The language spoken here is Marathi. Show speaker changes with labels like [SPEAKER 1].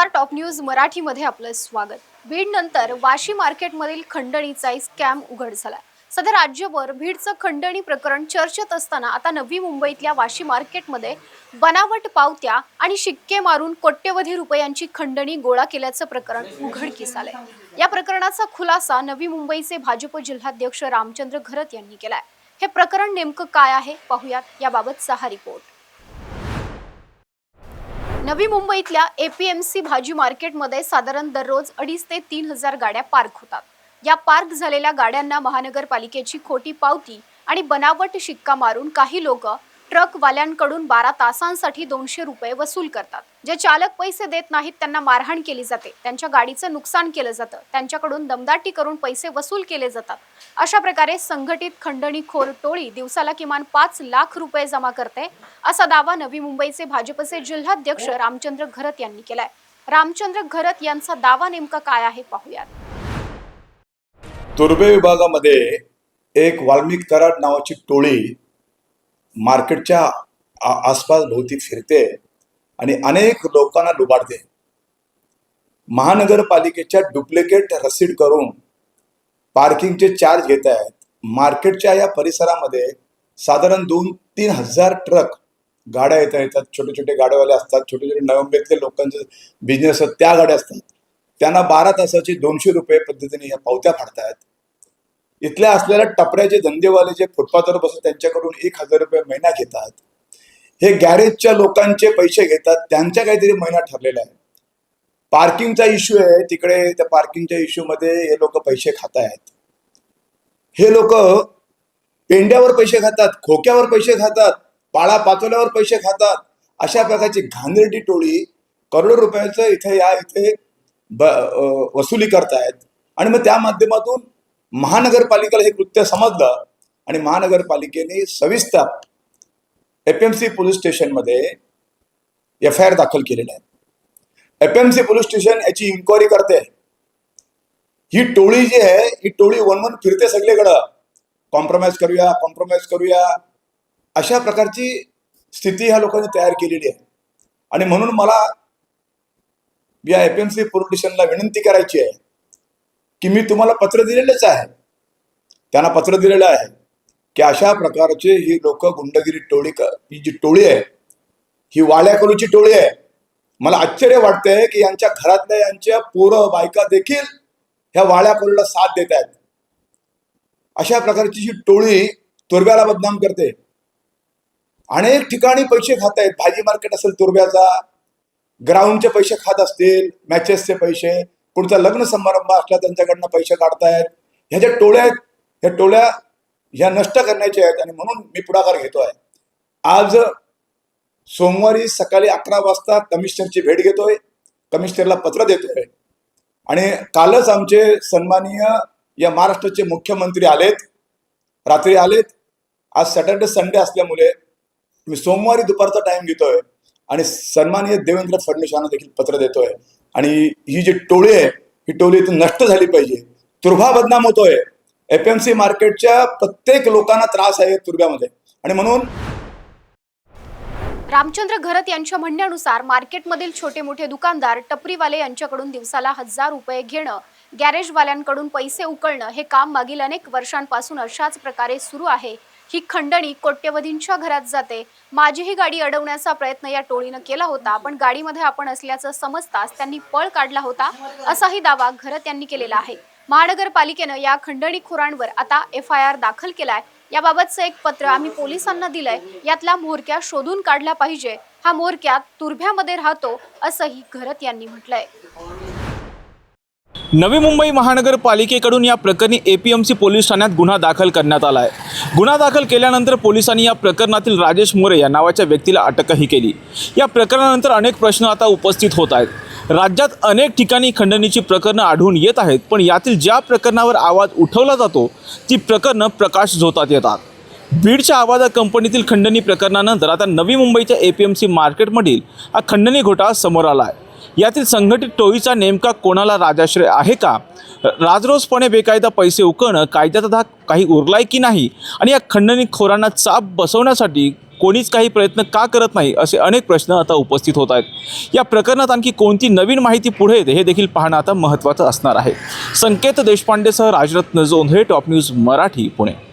[SPEAKER 1] नमस्कार. टॉप न्यूज मराठीमध्ये आपलं स्वागत. बीड नंतर वाशी मार्केटमधील खंडणीचा स्कॅम उघड झाला. सध्या राज्यभर भीडचं खंडणी प्रकरण चर्चेत असताना आता नवी मुंबईतल्या वाशी मार्केटमध्ये बनावट पावत्या आणि शिक्के मारून कोट्यवधी रुपयांची खंडणी गोळा केल्याचं प्रकरण उघडकीस आलंय. या प्रकरणाचा खुलासा नवी मुंबईचे भाजप जिल्हाध्यक्ष रामचंद्र घरत यांनी केलाय. हे प्रकरण नेमकं काय आहे? पाहुयात याबाबतचा हा रिपोर्ट नवी मुंबईतल्या एपीएमसी भाजी मार्केटमध्ये साधारण दररोज अडीच ते तीन हजार गाड्या पार्क होतात. या पार्क झालेल्या गाड्यांना महानगरपालिकेची खोटी पावती आणि बनावट शिक्का मारून काही लोक ट्रकवाल्यांकडून बारा तासांसाठी दोनशे रुपये वसूल करतात. जे चालक पैसे देत नाहीत त्यांना मारहाण केली जाते. त्यांच्या गाडीचं नुकसान केलं जातं. त्यांच्याकडून दमदाटी करून पैसे वसूल केले जातात. अशा प्रकारे संघटित खंडणीखोर टोळी दिवसाला किमान पाच लाख रुपये जमा करते असा दावा नवी मुंबईचे भाजपचे जिल्हाध्यक्ष रामचंद्र घरत यांनी केलाय. रामचंद्र घरत यांचा दावा नेमका काय आहे पाहूयात.
[SPEAKER 2] तुर्बे विभागामध्ये एक वाल्मिक कराड नावाची टोळी मार्केटच्या आसपास भोवती फिरते आणि अनेक लोकांना लुबाडते. महानगरपालिकेच्या डुप्लिकेट रसीद करून पार्किंगचे चार्ज घेत आहेत. मार्केटच्या या परिसरामध्ये साधारण दोन तीन हजार ट्रक गाड्या येत येतात. छोटे छोटे गाड्यावाले असतात छोटे छोटे नवंबेतले लोकांचे बिझनेस असतात त्या गाड्या असतात. त्यांना बारा तासाची दोनशे रुपये पद्धतीने या पावत्या फाडतायत. इथल्या असलेल्या टपऱ्याचे धंदेवाले जे फुटपाथवर बसून त्यांच्याकडून एक हजार रुपये महिना घेतात. हे गॅरेजच्या लोकांचे पैसे घेतात त्यांच्या काहीतरी महिना ठरलेला आहे. पार्किंगचा इश्यू आहे तिकडे त्या पार्किंगच्या इश्यू मध्ये हे लोक पैसे खात आहेत हे लोक पेंड्यावर पैसे खातात खोक्यावर पैसे खातात पाळा पाचोल्यावर पैसे खातात. अशा प्रकारची घाणेरडी टोळी करोडो रुपयाचं इथे या इथे ब वसुली करतायत. आणि मग त्या माध्यमातून महानगरपालिकेला हे कृत्य समजलं आणि महानगरपालिकेने सविस्तर एफ एम सी पोलीस स्टेशनमध्ये एफ आय आर दाखल केलेला आहे F M C police station याची इन्क्वायरी करते. ही टोळी जी आहे ही टोळी वन वन फिरते सगळीकडं. कॉम्प्रोमाइज करूया कॉम्प्रोमाइज करूया. अशा प्रकारची स्थिती ह्या लोकांनी तयार केलेली आहे. आणि म्हणून मला या एफ एम सी पोलीस स्टेशनला विनंती करायची आहे की मी तुम्हाला पत्र दिलेलंच आहे. त्यांना पत्र दिलेलं आहे की अशा प्रकारचे ही लोक गुंडगिरी टोळी ही जी टोळी आहे ही वाड्याकडूची टोळी आहे. मला आश्चर्य वाटतंय की यांच्या घरातल्या यांच्या पोरं बायका देखील ह्या वाड्याकडूला साथ देत आहेत. अशा प्रकारची जी टोळी तुरब्याला बदनाम करते. अनेक ठिकाणी पैसे खात आहेत. भाजी मार्केट असेल तुरब्याचा ग्राउंडचे पैसे खात असतील मॅचेसचे पैसे कोणता लग्न समारंभ असला त्यांच्याकडनं पैसे काढतायत. ह्या ज्या टोळ्या आहेत ह्या टोळ्या ह्या नष्ट करण्याच्या आहेत आणि म्हणून मी पुढाकार घेतोय. आज सोमवारी सकाळी अकरा वाजता कमिशनरची भेट घेतोय कमिशनरला पत्र देतोय. आणि कालच आमचे सन्माननीय या महाराष्ट्राचे मुख्यमंत्री आलेत रात्री आलेत. आज सॅटर्डे संडे असल्यामुळे मी सोमवारी दुपारचा टाइम घेतोय आणि सन्माननीय देवेंद्र फडणवीस यांना देखील पत्र देतोय. आणि ही जी टोळी आहे ही टोळी इथून नष्ट झाली पाहिजे. तुर्भा बदनाम होतोय. एफ एम सी मार्केटच्या प्रत्येक लोकांना त्रास आहे तुर्भ्यामध्ये आणि म्हणून
[SPEAKER 1] रामचंद्र घरत यांच्या म्हणण्यानुसार मार्केटमधील छोटे मोठे दुकानदार टपरीवाले यांच्याकडून दिवसाला हजार रुपये घेणं गॅरेजवाल्यांकडून पैसे उकळणं हे काम मागील अनेक वर्षांपासून अशाच प्रकारे सुरू आहे. ही खंडणी कोट्यवधींच्या घरात जाते. माझीही गाडी अडवण्याचा प्रयत्न या टोळीनं केला होता. पण गाडीमध्ये आपण असल्याचं समजताच त्यांनी पळ काढला होता असाही दावा घरत यांनी केलेला आहे. महानगरपालिकेनं या खंडणीखोरांवर आता एफ आय आर दाखल केलाय. याबाबतचं एक पत्र आम्ही पोलिसांना दिलंय. यातला म्होरक्या शोधून काढला पाहिजे. हा म्होरक्या तुर्भ्यामध्ये राहतो असंही घरत यांनी म्हटलंय.
[SPEAKER 3] नवी मुंबई महानगरपालिकेकडून या प्रकरणी A P M C police ठाण्यात गुन्हा दाखल करण्यात आला आहे. गुन्हा दाखल केल्यानंतर पोलिसांनी या प्रकरणातील राजेश मोरे या नावाच्या व्यक्तीला अटकही केली. या प्रकरणानंतर अनेक प्रश्न आता उपस्थित होत आहेत. राज्यात अनेक ठिकाणी खंडणीची प्रकरणं आढळून येत आहेत पण यातील ज्या प्रकरणावर आवाज उठवला जातो ती प्रकरणं प्रकाश झोतात येतात. बीडच्या आवाजा कंपनीतील खंडणी प्रकरणानंतर आता नवी मुंबईच्या ए पी एम सी मार्केटमधील हा खंडणी घोटाळा समोर आला आहे. यातील संघटित टोळीचा नेमका कोणाला राजाश्रय आहे का? राजरोसपणे बेकायदा पैसे उकळणं कायद्याचा धाक काही उरलाय की नाही? आणि या खंडणीखोरांना चाप बसवण्यासाठी कोणीच काही प्रयत्न का करत नाही असे अनेक प्रश्न आता उपस्थित होत आहेत. या प्रकरणात आणखी कोणती नवीन माहिती पुढे येते हे देखील पाहणं आता महत्त्वाचं असणार आहे. संकेत देशपांडेसह राजरत्न जोंधळे टॉप न्यूज मराठी पुणे.